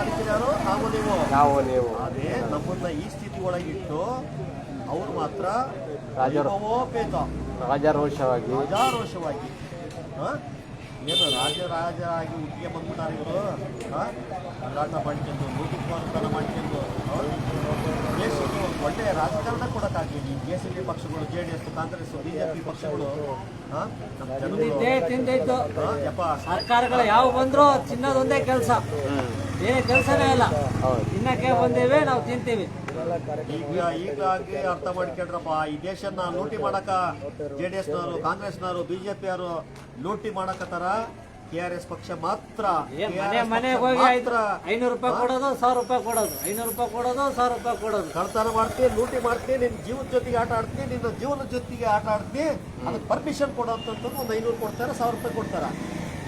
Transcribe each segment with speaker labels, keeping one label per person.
Speaker 1: ನಾವು ನೀವು?
Speaker 2: ನಾವು ನೀವು.
Speaker 1: ಅದೇ ನಮ್ಮನ್ನ ಈ ಸ್ಥಿತಿ ಒಳಗಿಟ್ಟು ಅವ್ರು ಮಾತ್ರ
Speaker 2: ರಾಜರು.
Speaker 1: ವೈಭವೋಪೇತ.
Speaker 2: ರಾಜಾರೋಷವಾಗಿ.
Speaker 1: ರಾಜಾರೋಷವಾಗಿ. ಹ? ಏನು ರಾಜ ರಾಜ ಆಗಿ ಹುಟ್ಟಿಗೆ ಬಂದ್ಬಿಟ್ಟಾರೆ ಇವರು? ಹೋರಾಟ ಮಾಡ್ಕೊಂಡು ಲೂಟಿಕೋರತನ ಮಾಡ್ಕೊಂಡು? ದೇಶಕ್ಕೆ ಒಂದು ಒಳ್ಳೆಯ ರಾಜಕಾರಣ ಕೊಡೋಕ್ಕಾಗಲಿ ಜೆ ಸಿ ಪಿ ಪಕ್ಷಗಳು J D S Congress B J P ಪಕ್ಷಗಳು ಹ? ನಮ್ಮ ಜನಗಳು
Speaker 3: ಸರ್ಕಾರಗಳು ಯಾವ ಬಂದ್ರು ಚಿನ್ನದೊಂದೇ ಕೆಲಸ. ಬೇರೆ ಕೆಲಸನೇ ಇಲ್ಲ.
Speaker 2: ಹೌದು
Speaker 3: ತಿನ್ನಕ್ಕೆ ಬಂದೇವೆ ನಾವು ತಿಂತೀವಿ.
Speaker 1: ಈಗ ಅರ್ಥ ಮಾಡ್ಕೊಂಡ್ರಪ್ಪ ಈ ದೇಶನ ಲೂಟಿ ಮಾಡಕ ಜೆ ಡಿ ಎಸ್ನವರು ಕಾಂಗ್ರೆಸ್ನವರು ಬಿಜೆಪಿಯವರು ಲೂಟಿ ಮಾಡಕತ್ತಾರ ಕೆ ಆರ್ ಎಸ್ ಪಕ್ಷ ಮಾತ್ರ.
Speaker 3: ಮನೆ ಮನೆಗೆ ಹೋಗಿ ಐನೂರು ರೂಪಾಯಿ ಕೊಡೋದು ಸಾವಿರ ರೂಪಾಯಿ ಕೊಡೋದು. ಐನೂರು ರೂಪಾಯಿ ಕೊಡೋದು ಸಾವಿರ ರೂಪಾಯಿ ಕೊಡೋದು.
Speaker 1: ಕಳ್ತನ ಮಾಡ್ತೀನಿ ಲೂಟಿ ಮಾಡ್ತೀನಿ ನಿನ್ನ ಜೀವನ ಜೊತೆಗೆ ಆಟ ಆಡ್ತೀನಿ ನಿನ್ನ ಜೀವನ ಜೊತೆಗೆ ಆಟ ಆಡ್ತೀನಿ ಅದಕ್ಕೆ ಪರ್ಮಿಷನ್ ಕೊಡೋಂಥದ್ದು ಒಂದು ಐನೂರು ಕೊಡ್ತಾರೆ ಸಾವಿರ ರೂಪಾಯಿ ಕೊಡ್ತಾರ.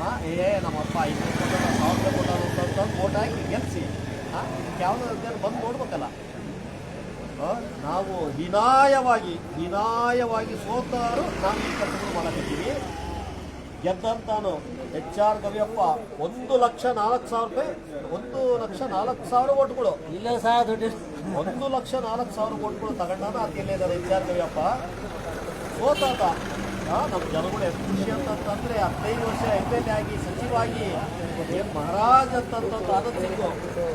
Speaker 1: ಹಾಂ ಏ ನಮ್ಮಪ್ಪ ಐನೂರು ಕೊಡೋಣ ಸಾವಿರ ಕೊಡೋಣ ಅಂತಂದು ಓಟ್ ಹಾಕಿ ಗೆಲ್ಸಿ. ಹಾಂ ಯಾವುದೋ ಬಂದು ನೋಡ್ಬೇಕಲ್ಲ. ನಾವು ಹೀನಾಯವಾಗಿ ಹೀನಾಯವಾಗಿ ಸೋತಾರು ನಾವು ಈ ಕೆಲಸಗಳು ಮಾಡಕತ್ತೀವಿ. ಗೆದ್ದಂತಾನು ಎಚ್ ಆರ್ ಗವಿಯಪ್ಪ ಒಂದು ಲಕ್ಷ ನಾಲ್ಕು ಸಾವಿರ ರೂಪಾಯಿ ಒಂದು ಲಕ್ಷ ನಾಲ್ಕು ಸಾವಿರ ಓಟ್ಗಳು
Speaker 3: ಇಲ್ಲ ಸರ್ ದುಡ್ಡು
Speaker 1: ಒಂದು ಲಕ್ಷ ನಾಲ್ಕು ಸಾವಿರ ಓಟ್ಗಳು ತಗೊಂಡಾನ ಅದಿಲ್ಲೇ ಇದ್ದಾರೆ ಎಚ್ ಆರ್ ಗವಿಯಪ್ಪ ಸೋತಾತ. ನಮ್ಮ ಜನಗಳು ಎಷ್ಟು ಖುಷಿ ಅಂತಂತಂದ್ರೆ ಹದಿನೈದು ವರ್ಷ ಎಂ ಎಲ್ ಎ ಆಗಿ ಸಚಿವಾಗಿ ಮಹಾರಾಜ್ ಅಂತಂತಂದು ಆನಂದ್ ಸಿಂಗು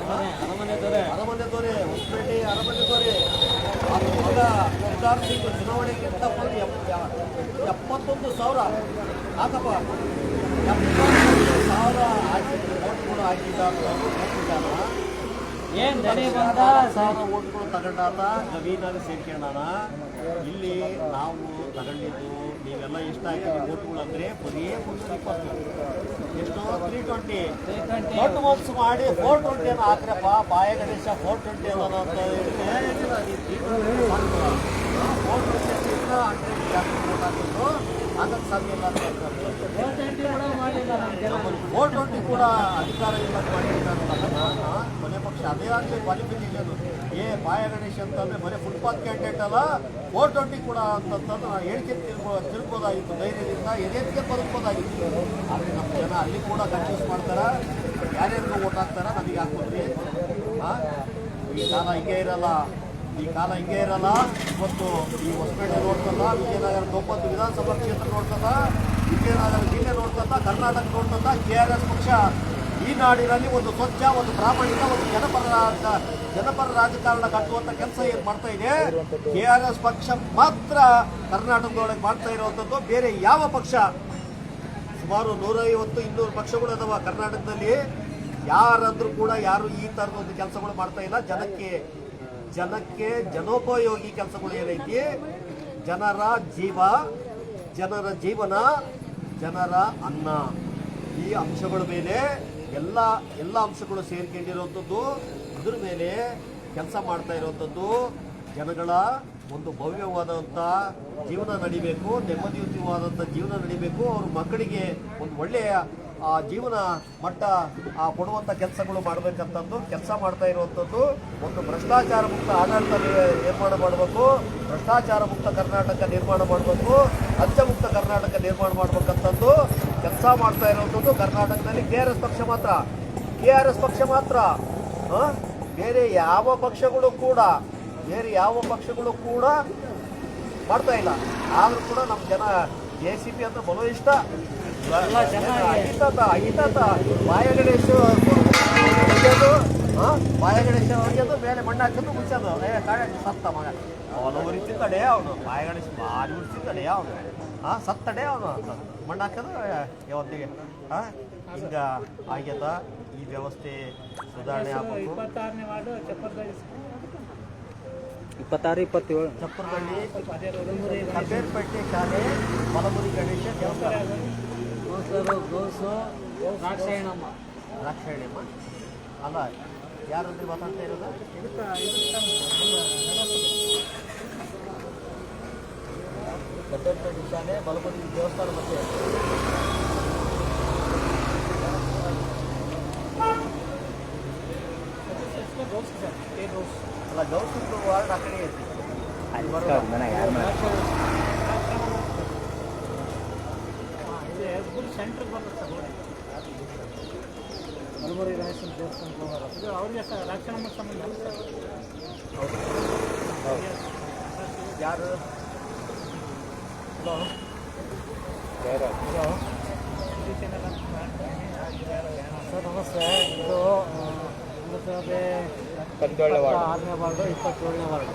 Speaker 1: ಆ,
Speaker 3: ಅರಮನೆ ದೊರೆ.
Speaker 1: ಅರಮನೆ ದೊರೆ ಹೊಸಪೇಟೆ ಅರಮನೆ ದೊರೆ. ಆತ ಮಗ ಸಿದ್ಧಾರ್ಥ್ ಸಿಂಗ್ ಚುನಾವಣೆಗಿಂತ ಬಂದು ಎಪ್ಪತ್ತೊಂದು ಸಾವಿರ. ಹಾಕಪ್ಪ ಎಪ್ಪತ್ತೊಂದು ಸಾವಿರ ಹಾಕಿ ಓಟ್ಗಳು ಹಾಕಿದ್ದಾರೆ ಅಂತ ಅವ್ರು ಹಾಕಿದ್ದಾನ.
Speaker 3: ಏನ್ ಬಂದ
Speaker 1: ಸಾವಿರ ಓಟ್ಗಳು ತಗೊಂಡಾತ ಗವೀನಾಗ ಸೇರ್ಕೊಂಡಾನ ಇಲ್ಲಿ ನಾವು ತಗೊಂಡಿದ್ದು ನೀವೆಲ್ಲ ಇಷ್ಟ ಹಾಕಿದ್ರಿ ಓಟ್ಗಳು ಅಂದ್ರೆ ಬರೀ ಮುನ್ನೂರ ಇಪ್ಪತ್ತು. ಎಷ್ಟು ತ್ರೀ ಟ್ವೆಂಟಿ ದೊಡ್ಡ ಮನ್ಸು ಮಾಡಿ ಫೋರ್ ಟ್ವೆಂಟಿ ಅನ್ನ ಹಾಕ್ರಪ್ಪ. ಬಾಯ ಗಣೇಶ ಫೋರ್ ಟ್ವೆಂಟಿ ಅನ್ನೋದು ಅಂತ ಫೋರ್ ಟ್ವೆಂಟಿ ಹಂಡ್ರೆಡ್ ಜಾಸ್ತಿ ಹಾಕಿದ್ರು. ಆಗಕ್ಕೆ ಸಾಧ್ಯ ಇಲ್ಲ.
Speaker 3: ಮಾಡಿಲ್ಲ
Speaker 1: ಫೋರ್ ಟ್ವೆಂಟಿ ಕೂಡ ಅಧಿಕಾರ ಇಲ್ಲ ಕೊನೆ ಪಕ್ಷ ಅದೇ ಆಗಲಿ ಕ್ವಾಲಿಫಿಕೇಶನ್ ಏ, ಬಾಯ ಗಣೇಶ್ ಅಂತಂದ್ರೆ ಬರೀ ಫುಟ್ಪಾತ್ ಕ್ಯಾಂಡಿಡೇಟ್ ಅಲ್ಲ ಫೋರ್ ಟ್ವೆಂಟಿ ಕೂಡ ಅಂತಂತಂದ್ರೆ ನಾನು ಹೇಳಿಕೆ ತಿರ್ಬೋದಾಗಿತ್ತು ಧೈರ್ಯದಿಂದ ಎದೇತಿಗೆ ಬದುಕ್ಬೋದಾಗಿತ್ತು. ಆದರೆ ನಮ್ಮ ಜನ ಅಲ್ಲಿ ಕೂಡ ಕನ್ಫ್ಯೂಸ್ ಮಾಡ್ತಾರ? ಯಾರ್ಯಾರಿಗೂ ಓಟ್ ಹಾಕ್ತಾರ? ನಮಗೆ ಹಾಕ್ಬಿಟ್ರಿ ಆ? ಈ ಕಾಲ ಹಿಂಗೆ ಇರಲ್ಲ, ಈ ಕಾಲ ಹಿಂಗೆ ಇರಲ್ಲ. ಇವತ್ತು ಈ ಹೊಸಪೇಟೆ ನೋಡ್ತಲ್ಲ, ವಿಜಯನಗರ, ತೊಂಬತ್ತು ವಿಧಾನಸಭಾ ಕ್ಷೇತ್ರ ನೋಡ್ತಲ್ಲ. ವಿಜಯನಗರ ಜಿಲ್ಲೆ ನೋಡ್ತಲ್ಲ ಕರ್ನಾಟಕ ನೋಡ್ತಲ್ಲ ಕೆ ಆರ್ ಎಸ್ ಪಕ್ಷ ಈ ನಾಡಿನಲ್ಲಿ ಒಂದು ಸ್ವಚ್ಛ, ಒಂದು ಪ್ರಾಮಾಣಿಕ, ಒಂದು ಜನಪರ ಜನಪರ ರಾಜಕಾರಣ ಕಟ್ಟುವಂತ ಕೆಲಸ ಏನು ಮಾಡ್ತಾ ಇದೆ? ಕೆ ಆರ್ ಎಸ್ ಪಕ್ಷ ಮಾತ್ರ ಕರ್ನಾಟಕದೊಳಗೆ ಮಾಡ್ತಾ ಇರುವಂಥದ್ದು ಬೇರೆ ಯಾವ ಪಕ್ಷ? ಸುಮಾರು ನೂರೈವತ್ತು, ಇನ್ನೂರು ಪಕ್ಷಗಳು ಅದಾವ ಕರ್ನಾಟಕದಲ್ಲಿ. ಯಾರಾದ್ರೂ ಕೂಡ ಯಾರು ಈ ಥರದ ಒಂದು ಕೆಲಸಗಳು ಮಾಡ್ತಾ ಇಲ್ಲ. ಜನಕ್ಕೆ ಜನಕ್ಕೆ ಜನೋಪಯೋಗಿ ಕೆಲಸಗಳು ಏನೈತಿ? ಜನರ ಜೀವ, ಜನರ ಜೀವನ ಜನರ ಅನ್ನ. ಈ ಅಂಶಗಳ ಮೇಲೆ ಎಲ್ಲ ಎಲ್ಲ ಅಂಶಗಳು ಸೇರ್ಕೊಂಡಿರುವಂಥದ್ದು, ಇದ್ರ ಮೇಲೆ ಕೆಲಸ ಮಾಡ್ತಾ ಇರುವಂಥದ್ದು ಜನಗಳ ಒಂದು ಭವ್ಯವಾದಂಥ ಜೀವನ ನಡಿಬೇಕು, ನೆಮ್ಮದಿಯುತವಾದಂಥ ಜೀವನ ನಡಿಬೇಕು. ಅವ್ರ ಮಕ್ಕಳಿಗೆ ಒಂದು ಒಳ್ಳೆಯ ಆ, ಜೀವನ ಮಟ್ಟ ಆ, ಕೊಡುವಂಥ ಕೆಲಸಗಳು ಮಾಡಬೇಕಂತಂದು ಕೆಲಸ ಮಾಡ್ತಾ ಇರುವಂಥದ್ದು ಒಂದು ಭ್ರಷ್ಟಾಚಾರ ಮುಕ್ತ ಆಡಳಿತ ನಿರ್ಮಾಣ ಮಾಡಬೇಕು ಭ್ರಷ್ಟಾಚಾರ ಮುಕ್ತ ಕರ್ನಾಟಕ ನಿರ್ಮಾಣ ಮಾಡಬೇಕು ಲಂಚ ಮುಕ್ತ ಕರ್ನಾಟಕ ನಿರ್ಮಾಣ ಮಾಡಬೇಕಂತಂದು ಕೆಲಸ ಮಾಡ್ತಾ ಇರುವಂಥದ್ದು ಕರ್ನಾಟಕದಲ್ಲಿ ಕೆ ಆರ್ ಎಸ್ ಪಕ್ಷ ಮಾತ್ರ. ಕೆ ಆರ್ ಎಸ್ ಪಕ್ಷ ಮಾತ್ರ? ಬೇರೆ ಯಾವ ಪಕ್ಷಗಳು ಕೂಡ ಬೇರೆ ಯಾವ ಪಕ್ಷಗಳು ಕೂಡ ಮಾಡ್ತಾ ಇಲ್ಲ. ಆದರೂ ಕೂಡ ನಮ್ಮ ಜನ ಜೆ ಸಿ ಪಿ ಅಂದ್ರೆ ಬಲು ಇಷ್ಟ. ಅಹಿತಾತ ಬಾಯ ಗಣೇಶ? ಬಾಯ ಗಣೇಶ ಹೊಡೆಯೋದು ಮೇಲೆ ಮಣ್ಣು ಹಾಕೋದು ಮುಚ್ಚೋದು ಏ ಕಾಳೆ ಸತ್ತ ಮಗ ಅವನು ಉರಿತಿದ್ದಡೆ ಅವನು ಬಾಯ ಗಣೇಶ ಭಾರಿ ಉರಿತಿದ್ದಡೆ ಅವನು ಆ ಸತ್ತಡೆ ಅವನು ಮಣ್ಣು ಹಾಕೋದು ಯಾವತ್ತಿಗೆ ಆ ಈಗ ಆಗ್ಯದ ಈ ವ್ಯವಸ್ಥೆ ಸುಧಾರಣೆ ಆಗಬೇಕು
Speaker 2: ಇಪ್ಪತ್ತಾರು ಇಪ್ಪತ್ತೇಳು
Speaker 1: ಚಪ್ಪರದಲ್ಲಿ ಕಬೇರ್ಪೇಟೆ ಶಾಲೆ ಮಲಮುರಿ ಗಣೇಶ ದೇವಸ್ಥಾನ
Speaker 3: ಗೋಸರು ಗೋಸು ದ್ರಾಕ್ಷಾಯಣಮ್ಮ
Speaker 1: ದ್ರಾಕ್ಷಾಯಣಿಯಮ್ಮ ಅಲ್ಲ ಯಾರಂದ್ರೆ ಮಾತಾಡ್ತಾ ಇರೋದು? ಕಬೇರ್ಪೇಟೆ ಶಾಲೆ ಮಲಮುರಿ ದೇವಸ್ಥಾನ ಮತ್ತೆ. ಅಲ್ಲ ಗೌಸಿಂಗ್ ವಾರ್ಡ್ ಆ ಕಡೆ ಐತಿ ಅಲ್ಲಿ ಬರೋದು
Speaker 2: ನನಗೆ ಯಾರು
Speaker 3: ಇದು ಸೆಂಟ್ರ್ ಬರುತ್ತೆ ಸರ್ ಹಲಮುರಿ ಗಣೇಶನ ದೇವಸ್ಥಾನಕ್ಕೆ ಹೋಗೋರು
Speaker 4: ಇದು ಅವ್ರಿಗೆ ಸಹ ರಕ್ಷಣಾ ಸಂಬಂಧ
Speaker 1: ಯಾರು?
Speaker 3: ಸರ್ ನಮಸ್ತೆ. ಇದು ಆ, ಪುರಸಭೆ
Speaker 2: ಪದ್ದೊಳ್ಳೆ ವಾರ್ಡ್.
Speaker 3: ಆರನೇ ವಾರ್ಡು ಇಪ್ಪತ್ತೇಳನೇ ವಾರ್ಡು.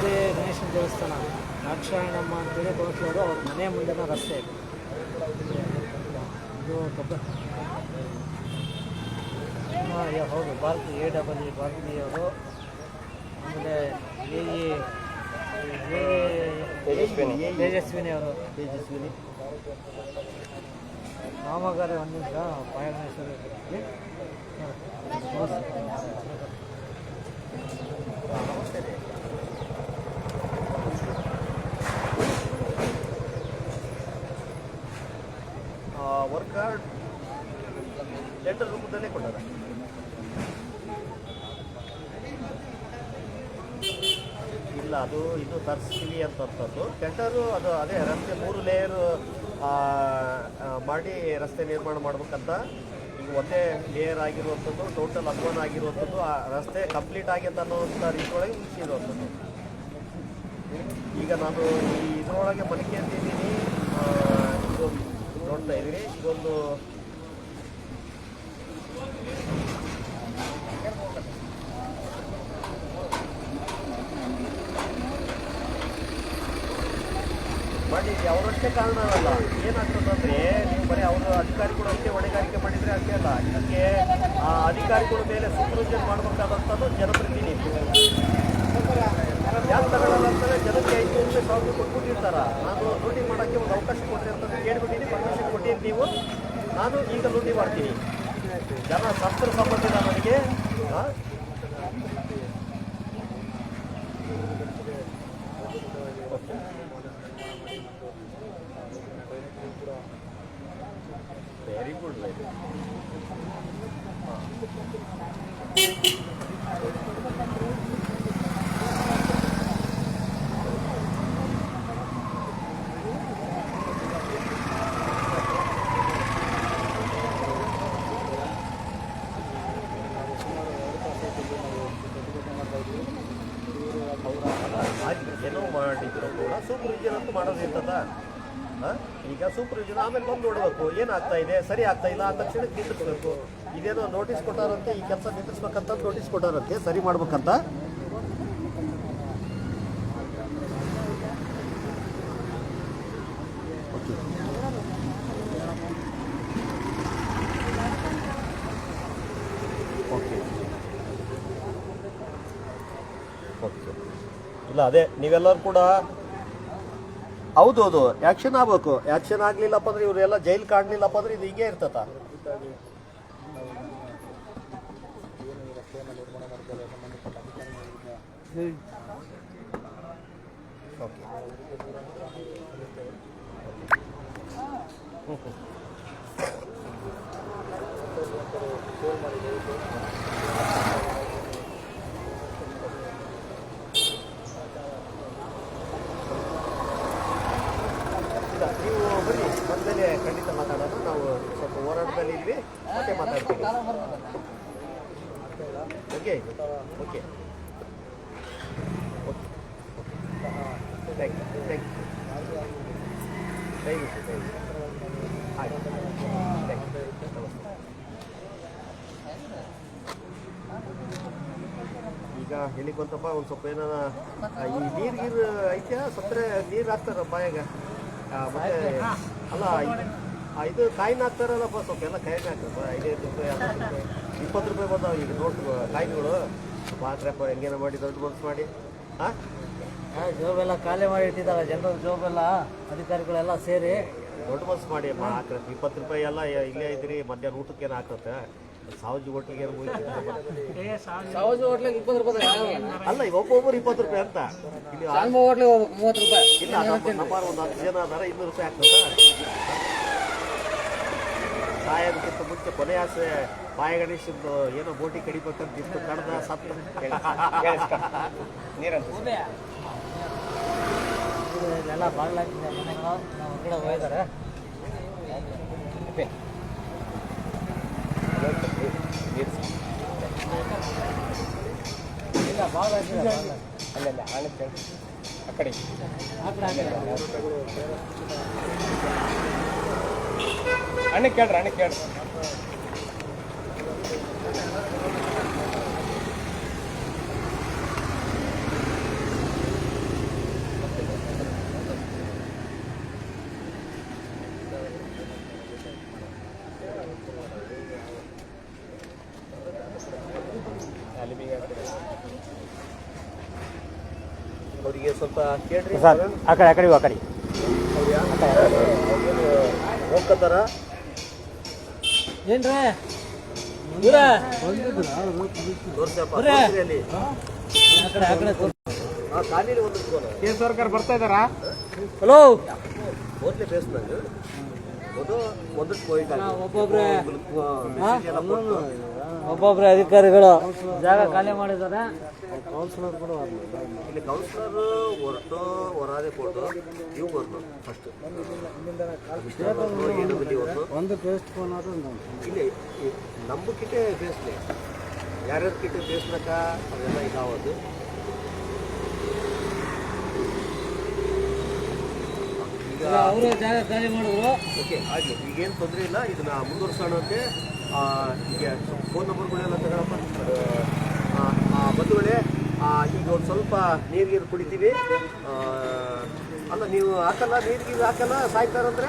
Speaker 3: ಹಲಮುರಿ ಗಣೇಶನ ದೇವಸ್ಥಾನ ದಾಕ್ಷಾಯಣಮ್ಮ ಅಂತೇಳಿ ತೋರಿಸೋದು ಅವ್ರ ಮನೆ ಮುಂದಿನ ರಸ್ತೆ ಇದು. ಇದು ಕಬ್ಬ ಹಾಂ ಹೌದು Bharati A double E Bharati ಅವರು ಆಮೇಲೆ ಎ ಇ
Speaker 2: ತೇಜಸ್ವಿನಿ.
Speaker 3: ತೇಜಸ್ವಿನಿ ಅವರು.
Speaker 1: ತೇಜಸ್ವಿನಿ.
Speaker 3: ಕಾಮಗಾರಿ ಒಂದು ನಿಮಿಷ ಪಾಯಗಣೇಶ್ವರಿ
Speaker 1: ವರ್ಕ್ ಕಾರ್ಡ್ ಟೆಂಡರ್ ರೂಪದಲ್ಲೇ ಕೊಟ್ಟಾರ ಇಲ್ಲ ಅದು ಇದು ತರಿಸ್ತೀವಿ ಅಂತಂಥದ್ದು ಟೆಂಡರು ಅದು ಅದೇ ರಸ್ತೆ ಮೂರು ಲೇಯರ್ ಮಾಡಿ ರಸ್ತೆ ನಿರ್ಮಾಣ ಮಾಡ್ಬೇಕಂತ. ಈಗ ಒಂದೇ ಲೇಯರ್ ಆಗಿರುವಂಥದ್ದು ಟೋಟಲ್ ಅಧ್ವಾನ ಆಗಿರುವಂಥದ್ದು, ಆ ರಸ್ತೆ ಕಂಪ್ಲೀಟ್ ಆಗೈತೆ ಅನ್ನೋವಂಥ ರೀತಿಯೊಳಗೆ ಮುಗಿಸಿರುವಂಥದ್ದು ಈಗ ನಾನು ಈ ಇದರೊಳಗೆ ಮಡಿಕೆ ಅಂತಿದ್ದೀನಿ ಇದೊಂದು ನೋಡ್ತಾ ಇದ್ದೀನಿ ಇದೊಂದು ಮಾಡಿ ಅವರಷ್ಟೇ ಕಾರಣ ಅಲ್ಲ ಏನಾಗ್ತದಂದ್ರೆ ನೀವು ಬರೀ ಅವರು ಅಧಿಕಾರಿಗಳು ಅಷ್ಟೇ ಹೊಣೆಗಾರಿಕೆ ಮಾಡಿದ್ರೆ ಅಷ್ಟೇ ಅಲ್ಲ. ಇದಕ್ಕೆ, ಆ, ಅಧಿಕಾರಿಗಳ ಮೇಲೆ ಸೂಪರ್ವಿಷನ್ ಮಾಡಬೇಕಾದಂಥದ್ದು ಜನಪ್ರತಿನಿಧಿ. ಯಾಕೆ ತಗೊಳ್ಳಲ್ಲ ಜನಕ್ಕೆ ಐದು ನಿಮಿಷ ಸಾವಿರ ಕೊಟ್ಬಿಟ್ಟಿರ್ತಾರ. ನಾನು ಲೂಟಿ ಮಾಡೋಕ್ಕೆ ಒಂದು ಅವಕಾಶ ಕೊಡ್ರಿ ಅಂತ ಕೇಳ್ಬಿಟ್ಟಿದ್ದೀನಿ ಪರ್ಮಿಷನ್ ಕೊಟ್ಟಿದ್ದು ನೀವು. ನಾನು ಈಗ ಲೂಟಿ ಮಾಡ್ತೀನಿ. ಜನ ಸತ್ತರ ಸಂಬಂಧ ಇಲ್ಲ ನನಗೆ ಏನೋ ಮಾಡಿದ್ರು ಕೂಡ ಸೂಪರ್ವಿಷನ್ ಅಂತೂ ಮಾಡೋದು ಇರ್ತದ ಈಗ ಸೂಪರ್ವಿಷನ್ ಆಮೇಲೆ ಬಂದು ನೋಡಬೇಕು. ಏನಾಗ್ತಾ ಇದೆ? ಸರಿ ಆಗ್ತಾ ಇಲ್ಲ ಆ ತಕ್ಷಣ ನಿಂದಿಸ್ಬೇಕು ಇದೇನೋ ನೋಟಿಸ್ ಕೊಟ್ಟಾರಂತೆ, ಈ ಕೆಲಸ ನಿಂದಿಸ್ಬೇಕಂತ ನೋಟಿಸ್ ಕೊಟ್ಟಾರಂತೆ. ಸರಿ ಮಾಡ್ಬೇಕಂತ? ಓಕೆ ಓಕೆ ಇಲ್ಲ ಅದೇ, ನೀವೆಲ್ಲರೂ ಕೂಡ ಹೌದು ಹೌದು ಆ್ಯಕ್ಷನ್ ಆಗ್ಬೇಕು. ಆ್ಯಕ್ಷನ್ ಆಗ್ಲಿಲ್ಲಪ್ಪ ಅಂದ್ರೆ ಇವರೆಲ್ಲ ಜೈಲ್ ಕಾಣ್ಲಿಲ್ಲಪ್ಪ ಅಂದ್ರೆ ಇದು ಹೀಗೆ ಇರ್ತತ ಓಕೆ ಇಲ್ಲ ನೀವು ಬನ್ನಿ ಬಂದಮೇಲೆ ಖಂಡಿತ ಮಾತಾಡೋಣ. ನಾವು ಸ್ವಲ್ಪ ಹೋರಾಟದಲ್ಲಿ ಇದ್ವಿ, ಮತ್ತೆ ಮಾತಾಡ್ತೀವಿ. Okay? Okay. Thank you thank you ದಯವಿಟ್ಟು ದಯವಿಟ್ಟು. ಆಯ್ತು. ಥ್ಯಾಂಕ್ ಯು ನಮಸ್ತೆ. ಈಗ ಹೇಳಿಕೊಂತಪ್ಪ ಒಂದು ಸ್ವಲ್ಪ ಏನಾರ ಈ ನೀರು ಗೀರು ಐತ್ಯಾ? ಸತ್ತರೆ ನೀರು ಹಾಕ್ತಾರ ಬಾಯಾಗ. ಮತ್ತೆ ಅಲ್ಲ ಇದು ಕಾಯಿನ ಹಾಕ್ತಾರಲ್ಲಪ್ಪ ಸ್ವಲ್ಪ ಎಲ್ಲ ಕಾಯಿನ ಹಾಕ್ತಪ್ಪ ಐದೈದು ರೂಪಾಯಿ ರೂಪಾಯಿ ಇಪ್ಪತ್ತು ರೂಪಾಯಿ ಬಂದಾವ ಈಗ ನೋಟ್ ಕಾಯಿನ್ಗಳು. ಮಾತ್ರಪ್ಪ ಹೆಂಗೇನ ಮಾಡಿ ದೊಡ್ಡ ಮನ್ಸು ಮಾಡಿ. ಹಾಂ
Speaker 3: ಜೋಬೆಲ್ಲ ಖಾಲಿ ಮಾಡಿ ಇಟ್ಟಿದ್ದಾರೆ ಜನರ ಜೋಬೆಲ್ಲ ಅಧಿಕಾರಿಗಳೆಲ್ಲ ಸೇರಿ.
Speaker 1: ದೊಡ್ಡ ಮನ್ಸು ಮಾಡಿ ಅಮ್ಮ ಹಾಕ್ರೆ. ಇಪ್ಪತ್ತು ರೂಪಾಯಿ ಎಲ್ಲ ಇಲ್ಲೇ ಇದ್ರಿ ಮಧ್ಯಾಹ್ನ ಊಟಕ್ಕೆ ಏನು ಹಾಕತ್ತೆ? ಹೋಟ್ಲಿಗೆ
Speaker 4: ಸಾವಿರ
Speaker 3: ಹೋಟ್ಲಿಗೆ ಇಪ್ಪತ್ತು ರೂಪಾಯಿ
Speaker 1: ಅಲ್ಲ ಈಗ ಒಬ್ಬೊಬ್ಬರು ಇಪ್ಪತ್ತು ರೂಪಾಯಿ ಅಂತ. ಇಲ್ಲಿ
Speaker 3: ಹೋಟ್ಲಿಗೆ ಮೂವತ್ತು ರೂಪಾಯಿ.
Speaker 1: ಇಲ್ಲ ನಮ್ಮ ನಂಬರ್ ಒಂದು ಹತ್ತು ಜನ ಅದರ ಇನ್ನೂರು ರೂಪಾಯಿ ಆಗ್ತದ? ಸಾಯೋದಕ್ಕಿಂತ ಮುಂಚೆ ಕೊನೆ ಆಸೆ ಬಾಯ ಗಣೇಶಂದು ಏನೋ ಬೋಟಿ ಕಡಿಬೇಕಂತ ಇತ್ತು ಕಡ್ದ ಸತ್ತ.
Speaker 3: ಎಲ್ಲ ಬಾಗ್ಲಾಕಿದೆ ಮನೆಗಳು ನಾವು ಹೊರಗಡೆ ಹೋಗಿದ್ದಾರೆ ಇಲ್ಲ ಭಾಳ ಹಾಕಿಲ್ಲ
Speaker 2: ಅಲ್ಲಲ್ಲ ಹಣ ಆ ಕಡೆ ಅಣ್ಣ ಕೇಳ್ರಿ ಅಣ್ಣ ಕೇಳ್ರಿ.
Speaker 1: ಅವರಿಗೆ ಸ್ವಲ್ಪ ಕೇಳ್ರಿ.
Speaker 2: ಸರ್ ಆ ಕಡೆ ಆ ಕಡೆ ಕಡೆ.
Speaker 1: ಹೋಗ್ತಾರ
Speaker 3: ಏನ್ರ?
Speaker 2: ಸರ್ಕಾರ ಬರ್ತಾ ಇದ್ದಾರಾ
Speaker 3: ಹಲೋ
Speaker 1: ಹೋಯ್ತು
Speaker 3: ಒಬ್ಬೊಬ್ರೆ ಅಧಿಕಾರಿಗಳು. ಜಾಗ ಖಾಲಿ ಮಾಡಿದ್ದಾರೆ. ಕೌನ್ಸಿಲರ್ ಕೂಡ
Speaker 1: ಇಲ್ಲಿ ಕೌನ್ಸಿಲರ್ ಹೊರಟು ಹೊರಾದೆ ಕೊಟ್ಟು ಇವು ಬರ್ತು ಫಸ್ಟ್ ಒಂದು
Speaker 3: ಪೇಸ್ಟ್ ಫೋನ್
Speaker 1: ಇಲ್ಲಿ ನಂಬಿಕೆ ಬೇಸ್ಲಿ ಯಾರ್ಯಾರ ಕಿಟೆ ಬೇಸ್ಲಕ್ಕ ಅವೆಲ್ಲ ಇದಾವದು.
Speaker 3: ಅವರು ಜಾಗ ಖಾಲಿ ಮಾಡಿದ್ರು.
Speaker 1: ಓಕೆ ಆಗಲಿ ಈಗೇನು ತೊಂದರೆ ಇಲ್ಲ. ಇದನ್ನ ಮುಂದುವರ್ಸೋಣ ಅಂತೆ ಈಗ ಫೋನ್ ನಂಬರ್ಗಳೆಲ್ಲ ತಗೊಳಪ್ಪ. ಬಂಧುಗಳೇ ಈಗ ಒಂದು ಸ್ವಲ್ಪ ನೀರು ಗೀರು ಕುಡಿತೀವಿ ಅಲ್ಲ ನೀವು ಹಾಕಲ್ಲ? ನೀರು ಗೀರು ಹಾಕಲ್ಲ ಸಾಯ್ತಾರಂದ್ರೆ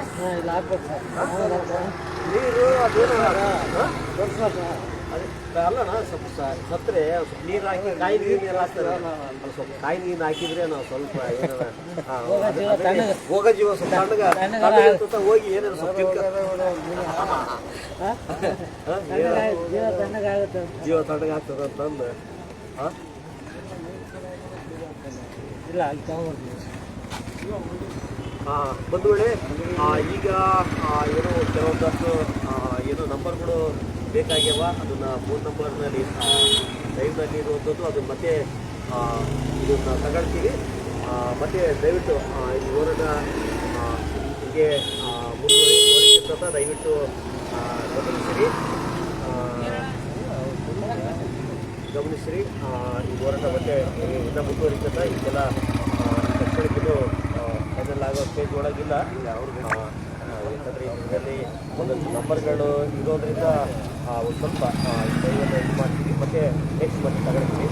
Speaker 1: ನೀರು ಅದೇನು ಅಲ್ಲಣ್ಣ ಸ್ವಲ್ಪ ಸತ್ತರೆ ಸ್ವಲ್ಪ ನೀರು ಹಾಕಿ ಕಾಯಿ ನೀರು ಹಾಕ್ತಾರೆ. ಸ್ವಲ್ಪ ಕಾಯಿ ನೀರು ಹಾಕಿದ್ರೆ ನಾವು ಸ್ವಲ್ಪ. ಹೋಗ ಜೀವ ಸ್ವಲ್ಪ ತಣ್ಣಗ. ಹೋಗಿ ಏನಾದ್ರು ಸ್ವಲ್ಪ?
Speaker 3: ಜೀವ
Speaker 1: ತಣ್ಣಗ ಆಗ್ತದೆ ಅಂತಂದು.
Speaker 3: ಇಲ್ಲ
Speaker 1: ಬಂಧುಗಳೇ ಆ, ಈಗ ಏನೋ ಕೆಲವೊಂದಷ್ಟು ಏನೋ ನಂಬರ್ಗಳು ಬೇಕಾಗ್ಯಾವ ಅದನ್ನು ಫೋನ್ ನಂಬರ್ನಲ್ಲಿ ಲೈವ್ನಲ್ಲಿ ಇರುವಂಥದ್ದು ಅದು ಮತ್ತೆ ಇದನ್ನ ತಗೊಳ್ತೀವಿ. ಮತ್ತೆ ದಯವಿಟ್ಟು ಈ ಆ, ಹೀಗೆ ಮುಂದುವರಿಸಿರ್ತದ ದಯವಿಟ್ಟು ಗಮನಿಸಿರಿ. ಗಮನಿಸಿರಿ. ಈ ಹೋರಾಟ ಮತ್ತೆ ಇನ್ನ ಮುಂದುವರಿಸ್ತದ ಇದೆಲ್ಲ ತಕ್ಷಣಕ್ಕಿದು ಫೈನಲ್ ಆಗೋ ಸ್ಟೇಜ್ ಒಳಗಿಲ್ಲ. ಯಾಕಂದ್ರೆ ಇದರಲ್ಲಿ ಒಂದೊಂದು ನಂಬರ್ಗಳು ಇರೋದ್ರಿಂದ ಒಂದು ಸ್ವಲ್ಪ ಇದು ಮಾಡ್ತೀವಿ. ಮತ್ತು ನೆಕ್ಸ್ಟ್ ಮತ್ತೆ ತಗೊಳ್ತೀವಿ.